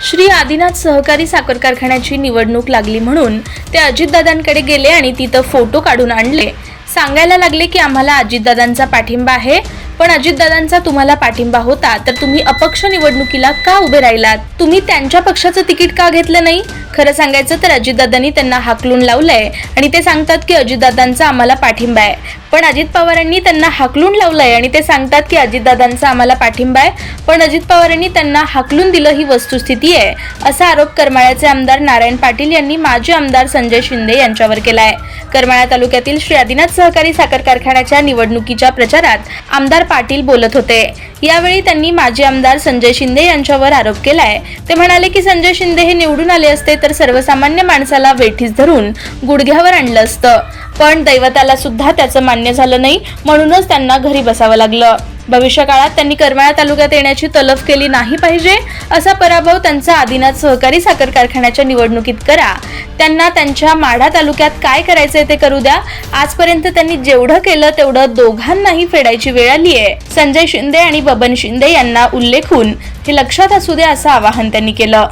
श्री आदिनाथ सहकारी साखर कारखान्याची निवडणूक लागली म्हणून ते अजितदादांकडे गेले आणि तिथं फोटो काढून आणले. सांगायला लागले की आम्हाला अजितदादांचा पाठिंबा आहे. पण अजितदादांचा तुम्हाला पाठिंबा होता तर तुम्ही अपक्ष निवडणुकीला का उभे राहिलात? तुम्ही त्यांच्या पक्षाचं तिकीट का घेतलं नाही? खरं सांगायचं तर अजितदादांनी त्यांना हाकलून लावलंय आणि ते सांगतात की अजितदादांचा आम्हाला पाठिंबा आहे. पण अजित पवारांनी त्यांना हाकलून लावलंय आणि ते सांगतात की अजितदादांचा आम्हाला पाठिंबा आहे पण अजित पवारांनी त्यांना हाकलून दिलं ही वस्तुस्थिती आहे असा आरोप करमाळ्याचे आमदार नारायण पाटील यांनी माजी आमदार संजय शिंदे यांच्यावर केला आहे करमाळा तालुक्यातील श्री आदिनाथ सहकारी साखर कारखान्याच्या निवडणुकीच्या प्रचारात आमदार पाटील बोलत होते. यावेळी त्यांनी माजी आमदार संजय शिंदे यांच्यावर आरोप केलाय. ते म्हणाले की संजय शिंदे हे निवडून आले असते तर सर्वसामान्य माणसाला वेठीस धरून गुडघ्यावर आणलं असतं. पण दैवताला सुद्धा त्याचं मान्य झालं नाही म्हणूनच त्यांना घरी बसावं लागलं. भविष्यकाळात त्यांनी करमाळा तालुक्यात येण्याची तलफ केली नाही पाहिजे असा पराभव त्यांचा आदिनाथ सहकारी साखर कारखान्याच्या निवडणुकीत करा. त्यांना त्यांच्या माढा तालुक्यात काय करायचंय ते करू द्या. आजपर्यंत त्यांनी जेवढं केलं तेवढं दोघांनाही फेडायची वेळ आली आहे. संजय शिंदे आणि बबन शिंदे यांना उल्लेखून हे लक्षात असू द्या असं आवाहन त्यांनी केलं.